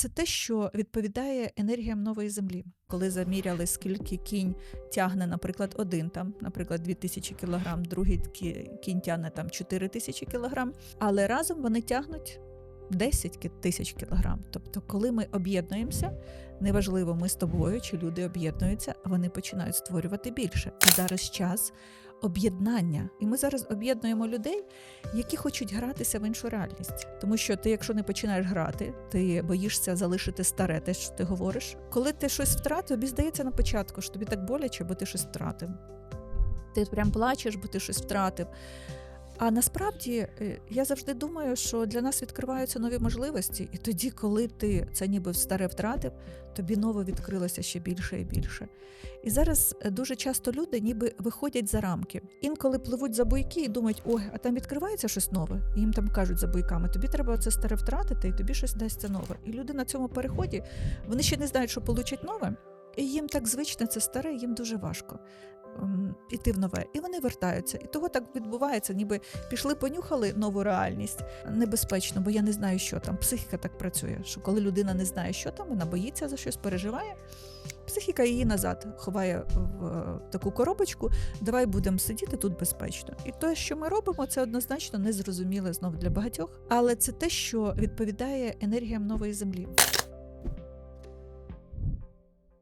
це те, що відповідає енергіям нової землі. Коли заміряли, скільки кінь тягне, наприклад, один там, наприклад, 2000 кг, другий кі- кінь тягне там 4000 кг, але разом вони тягнуть 10 тисяч кілограм. Тобто, коли ми об'єднуємося, неважливо, ми з тобою чи люди об'єднуються, вони починають створювати більше. І зараз час об'єднання. І ми зараз об'єднуємо людей, які хочуть гратися в іншу реальність. Тому що ти, якщо не починаєш грати, ти боїшся залишити старе, те, що ти говориш. Коли ти щось втратив, тобі здається на початку, що тобі так боляче, бо ти щось втратив. Ти прям плачеш, бо ти щось втратив. А насправді е, я завжди думаю, що для нас відкриваються нові можливості, і тоді, коли ти це ніби старе втратив, тобі нове відкрилося ще більше і більше. І зараз е, дуже часто люди ніби виходять за рамки. Інколи пливуть за буйки і думають, ой, а там відкривається щось нове. І їм там кажуть за буйками, тобі треба це старе втратити, і тобі щось дасться нове. І люди на цьому переході вони ще не знають, що получать нове. І їм так звичне це старе, їм дуже важко іти в нове. І вони вертаються. І того так відбувається, ніби пішли, понюхали нову реальність. Небезпечно, бо я не знаю, що там. Психіка так працює, що коли людина не знає, що там, вона боїться за щось, переживає. Психіка її назад ховає в е, таку коробочку. Давай будемо сидіти тут безпечно. І те, що ми робимо, це однозначно незрозуміле знов для багатьох, але це те, що відповідає енергіям нової землі.